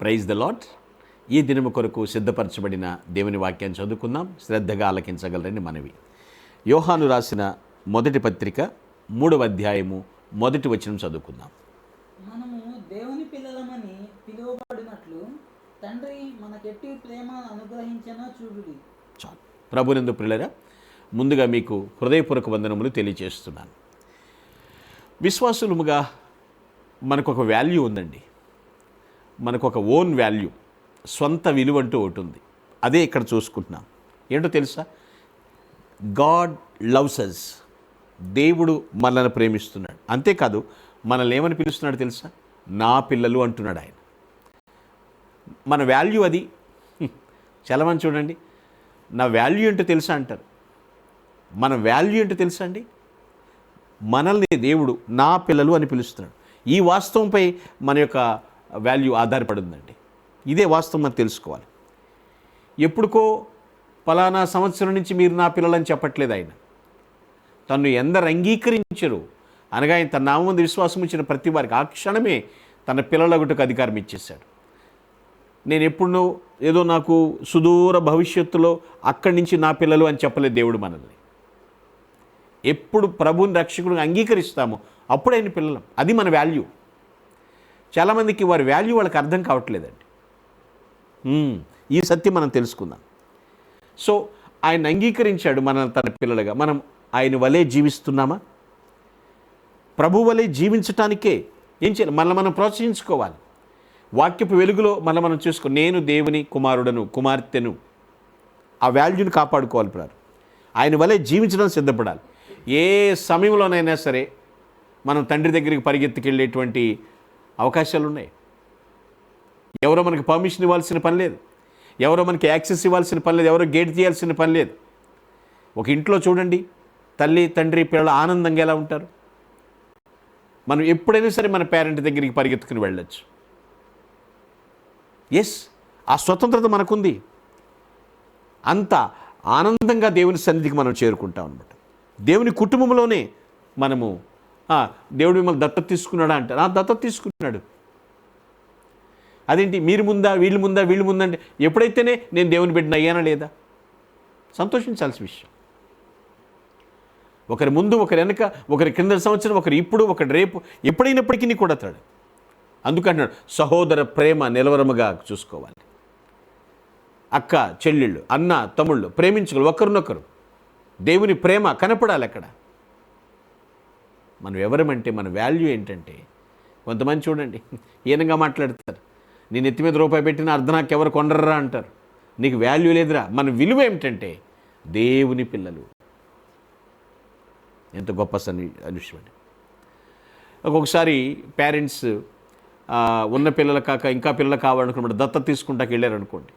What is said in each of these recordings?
Praise the lot ఈ దినము కొరకు సిద్ధపరచబడిన దేవుని వాక్యాన్ని చదువుకుందాం. శ్రద్ధగా ఆలకించగలరని మనవి. యోహాను రాసిన మొదటి పత్రిక మూడవ అధ్యాయము మొదటి వచనం చదువుకుందాం. మనము దేవుని పిల్లలమని పిలువబడినట్లు తండ్రి మనకెట్టి ప్రేమ అనుగ్రహించిన చూడుడి. చాలు. ప్రభునందు పిల్లరా ముందుగా మీకు హృదయపూర్వక వందనములు తెలియజేస్తున్నాను. విశ్వాసులముగా మనకు ఒక వాల్యూ ఉందండి. మనకు ఒక ఓన్ వాల్యూ సొంత విలువ అంటూ ఒకటి ఉంది. అదే ఇక్కడ చూసుకుంటున్నాం. ఏంటో తెలుసా? గాడ్ లవ్స్ అస్ దేవుడు మనల్ని ప్రేమిస్తున్నాడు. అంతేకాదు మనల్ని ఏమని పిలుస్తున్నాడు తెలుసా? నా పిల్లలు అంటున్నాడు ఆయన. మన వాల్యూ అది. చలమని చూడండి. నా వాల్యూ ఏంటో తెలుసా అంటారు? మన వాల్యూ ఏంటో తెలుసా అండి? మనల్ని దేవుడు నా పిల్లలు అని పిలుస్తున్నాడు. ఈ వాస్తవంపై మన యొక్క వాల్యూ ఆధారపడిందండి. ఇదే వాస్తవం మనం తెలుసుకోవాలి. ఎప్పుడుకో పలానా సంవత్సరం నుంచి మీరు నా పిల్లలని చెప్పట్లేదు ఆయన. తను ఎందరు అంగీకరించరు. అనగా ఆయన తన నామం విశ్వాసం ఇచ్చిన ప్రతి వారికి ఆ క్షణమే తన పిల్లలగుటకు అధికారం ఇచ్చేశాడు. నేను ఎప్పుడు ఏదో నాకు సుదూర భవిష్యత్తులో అక్కడి నుంచి నా పిల్లలు అని చెప్పలేదు దేవుడు మనల్ని. ఎప్పుడు ప్రభుని రక్షకుడిని అంగీకరిస్తామో అప్పుడు ఆయన పిల్లలం. అది మన వాల్యూ చాలామందికి వారి వాల్యూ వాళ్ళకి అర్థం కావట్లేదండి. ఈ సత్యం మనం తెలుసుకుందాం. సో ఆయన అంగీకరించాడు మన తన పిల్లలుగా. మనం ఆయన వలె జీవిస్తున్నామా? ప్రభు వలె జీవించటానికే. ఏం చేయాలి? మనల్ని మనం ప్రోత్సహించుకోవాలి. వాక్యపు వెలుగులో మనం మనం చూసుకో నేను దేవుని కుమారుడను కుమార్తెను. ఆ వాల్యూని కాపాడుకోవాలి ప్రారు. ఆయన వలె జీవించడం సిద్ధపడాలి. ఏ సమయంలోనైనా సరే మనం తండ్రి దగ్గరికి పరిగెత్తుకెళ్ళేటువంటి అవకాశాలు ఉన్నాయి ఎవరో మనకి పర్మిషన్ ఇవ్వాల్సిన పని లేదు. ఎవరో మనకి యాక్సెస్ ఇవ్వాల్సిన పని లేదు. ఎవరో గేట్ తీయాల్సిన పని లేదు. ఒక ఇంట్లో చూడండి. తల్లి తండ్రి పిల్లలు ఆనందంగా ఎలా ఉంటారు? మనం ఎప్పుడైనా సరే మన పేరెంట్ దగ్గరికి పరిగెత్తుకుని వెళ్ళచ్చు. ఎస్ ఆ స్వతంత్రత మనకుంది. అంత ఆనందంగా దేవుని సన్నిధికి మనం చేరుకుంటాం అనమాట దేవుని కుటుంబంలోనే మనము "ఆ, దేవుడు మిమ్మల్ని దత్తత తీసుకున్నాడా అంటే నా దత్తత తీసుకున్నాడు. అదేంటి? మీరు ముందా వీళ్ళు ముందా వీళ్ళు ముందా అంటే ఎప్పుడైతేనే నేను దేవుని బిడ్డను అయ్యానా లేదా? సంతోషించాల్సిన విషయం. ఒకరి ముందు ఒకరి వెనక ఒకరి క్రింద సంవత్సరం ఒకరు ఇప్పుడు ఒకరి రేపు ఎప్పుడైనప్పటికీ కూడా అతడు. అందుకంటున్నాడు సహోదర ప్రేమ నిలవరముగా చూసుకోవాలి. అక్క చెల్లెళ్ళు అన్న తమ్ముళ్ళు ప్రేమించుకోవాలి ఒకరినొకరు. దేవుని ప్రేమ కనపడాలి అక్కడ. మనం ఎవరమంటే మన వాల్యూ ఏంటంటే కొంతమంది చూడండి ఈనంగా మాట్లాడతారు. నేను ఎత్తి మీద రూపాయి పెట్టిన అర్ధ నాకు ఎవరు కొండరా అంటారు. నీకు వాల్యూ లేదురా. మన విలువ ఏమిటంటే దేవుని పిల్లలు. ఎంత గొప్ప సన్ని అనుష్యం అండి ఒక్కొక్కసారి పేరెంట్స్ ఉన్న పిల్లలు కాక ఇంకా పిల్లలు కావాలనుకున్నప్పుడు దత్త తీసుకుంటాకి వెళ్ళారనుకోండి.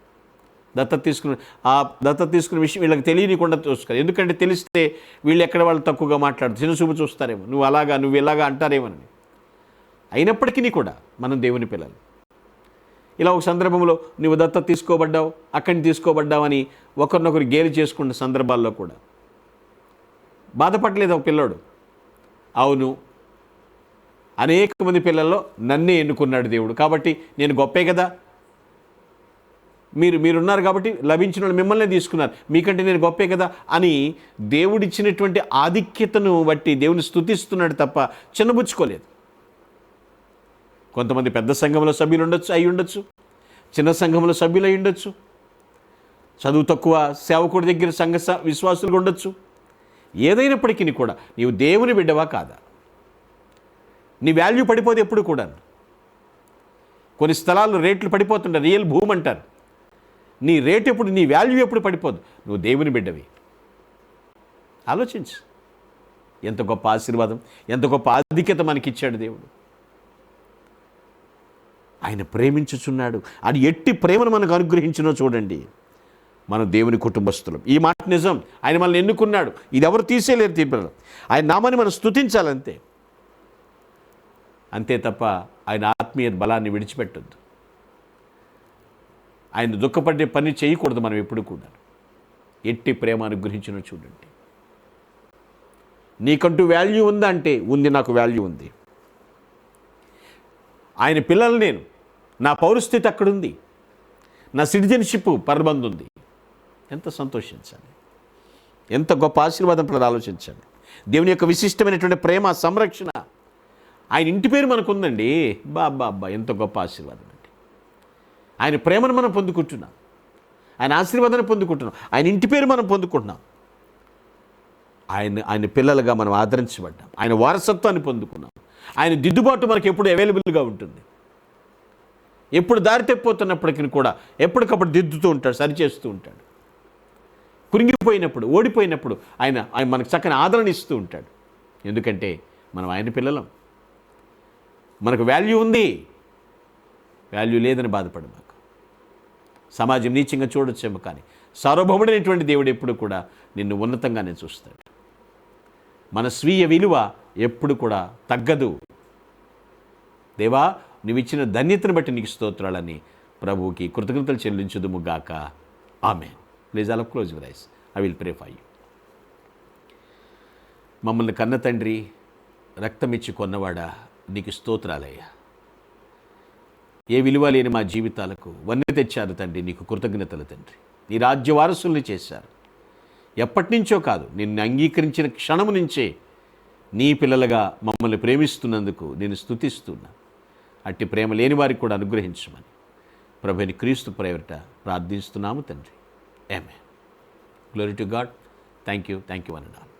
దత్త తీసుకుని ఆ దత్త తీసుకునే విషయం వీళ్ళకి తెలియనికుండా చూసుకోరు ఎందుకంటే తెలిస్తే వీళ్ళు ఎక్కడ వాళ్ళు తక్కువగా మాట్లాడు చిన్న చూపు చూస్తారేమో. నువ్వు అలాగా నువ్వు ఇలాగా అంటారేమోనని అయినప్పటికీ కూడా మనం దేవుని పిల్లలు. ఇలా ఒక సందర్భంలో నువ్వు దత్త తీసుకోబడ్డావు అక్కడిని తీసుకోబడ్డావని ఒకరినొకరు గేలి చేసుకున్న సందర్భాల్లో కూడా. బాధపడలేదు ఒక పిల్లోడు. అవును అనేక మంది పిల్లల్లో నన్నే ఎన్నుకున్నాడు దేవుడు. కాబట్టి నేను గొప్పే కదా? మీరు మీరున్నారు కాబట్టి లభించిన వాళ్ళు మిమ్మల్ని తీసుకున్నారు. మీకంటే నేను గొప్పే కదా? అని దేవుడిచ్చినటువంటి ఆధిక్యతను బట్టి దేవుని స్థుతిస్తున్నాడు తప్ప చిన్నబుచ్చుకోలేదు. కొంతమంది పెద్ద సంఘంలో సభ్యులు ఉండొచ్చు అయి ఉండొచ్చు. చిన్న సంఘంలో సభ్యులు అయి ఉండొచ్చు. చదువు తక్కువ సేవకుడి దగ్గర సంఘ స- విశ్వాసులు ఉండొచ్చు. ఏదైనప్పటికీ కూడా నీవు దేవుని బిడ్డవా కాదా? నీ వాల్యూ పడిపోదు ఎప్పుడు కూడా కొన్ని స్థలాల్లో రేట్లు పడిపోతుంటాయి రియల్ భూమి అంటారు. నీ రేట్ ఎప్పుడు నీ వాల్యూ ఎప్పుడు పడిపోదు. నువ్వు దేవుని బిడ్డవి. ఆలోచించు. ఎంత గొప్ప ఆశీర్వాదం ఎంత గొప్ప ఆధిక్యత మనకిచ్చాడు దేవుడు. ఆయన ప్రేమించుచున్నాడు. అది ఎట్టి ప్రేమను మనకు అనుగ్రహించినో చూడండి. మన దేవుని కుటుంబస్తులం ఈ మాట నిజం. ఆయన మనల్ని ఎన్నుకున్నాడు. ఇది ఎవరు తీసేయలేరు తీర్పు ఆయన నామాన్ని మనం స్తుతించాలంతే. అంతే తప్ప ఆయన ఆత్మీయ బలాన్ని విడిచిపెట్టొద్దు. ఆయన దుఃఖపడే పని చేయకూడదు మనం ఎప్పుడు కూడా. ఎట్టి ప్రేమ అనుగ్రహించిన చూడండి. నీకంటూ వాల్యూ ఉందా అంటే ఉంది నాకు వాల్యూ ఉంది. ఆయన పిల్లలు నేను. నా పౌరస్థితి అక్కడుంది. నా సిటిజన్షిప్ పరబంధు ఉంది ఎంత సంతోషించాలి. ఎంత గొప్ప ఆశీర్వాదం ప్రజలు ఆలోచించండి దేవుని యొక్క విశిష్టమైనటువంటి ప్రేమ సంరక్షణ ఆయన ఇంటి పేరు మనకు ఉందండి అబ్బా ఎంత గొప్ప ఆశీర్వాదం అండి. ఆయన ప్రేమను మనం పొందుకుంటున్నాం. ఆయన ఆశీర్వాదాన్ని పొందుకుంటున్నాం. ఆయన ఇంటి పేరు మనం పొందుకుంటున్నాం. ఆయన ఆయన పిల్లలుగా మనం ఆదరించబడ్డాం. ఆయన వారసత్వాన్ని పొందుకున్నాం. ఆయన దిద్దుబాటు మనకి ఎప్పుడు అవైలబుల్గా ఉంటుంది. ఎప్పుడు దారి తెప్పిపోతున్నప్పటికీ కూడా ఎప్పటికప్పుడు దిద్దుతూ ఉంటాడు సరిచేస్తూ ఉంటాడు. కురింగిపోయినప్పుడు ఓడిపోయినప్పుడు ఆయన ఆయన మనకు చక్కని ఆదరణ ఇస్తూ ఉంటాడు. ఎందుకంటే మనం ఆయన పిల్లలం. మనకు వాల్యూ ఉంది. వాల్యూ లేదని బాధపడు మాకు. సమాజం నీచంగా చూడొచ్చేమో కానీ సార్వభౌముడైనటువంటి దేవుడు ఎప్పుడు కూడా నిన్ను ఉన్నతంగానే చూస్తాడు. మన స్వీయ విలువ ఎప్పుడు కూడా తగ్గదు. దేవా నువ్వు ఇచ్చిన ధన్యతను బట్టి నీకు స్తోత్రాలని ప్రభువుకి కృతజ్ఞతలు చెల్లించుదుము గాక. ఆమె ప్లీజ్ అలా close rice I will pray for you మమ్మల్ని కన్న తండ్రి రక్తమిచ్చి కొన్నవాడా? నీకు స్తోత్రాలయ్యా. ఏ విలువ లేని మా జీవితాలకు వన్నె తెచ్చారు తండ్రి నీకు కృతజ్ఞతలు తండ్రి. నీ రాజ్య వారసుల్ని చేశారు. ఎప్పటి నుంచో కాదు నిన్ను అంగీకరించిన క్షణము నుంచే నీ పిల్లలుగా మమ్మల్ని ప్రేమిస్తున్నందుకు నేను స్థుతిస్తున్నా అట్టి ప్రేమ లేని వారికి కూడా అనుగ్రహించమని ప్రభుని క్రీస్తు ప్రేరట ప్రార్థిస్తున్నాము తండ్రి. ఏమే glory to God thank you thank you అన్నాడు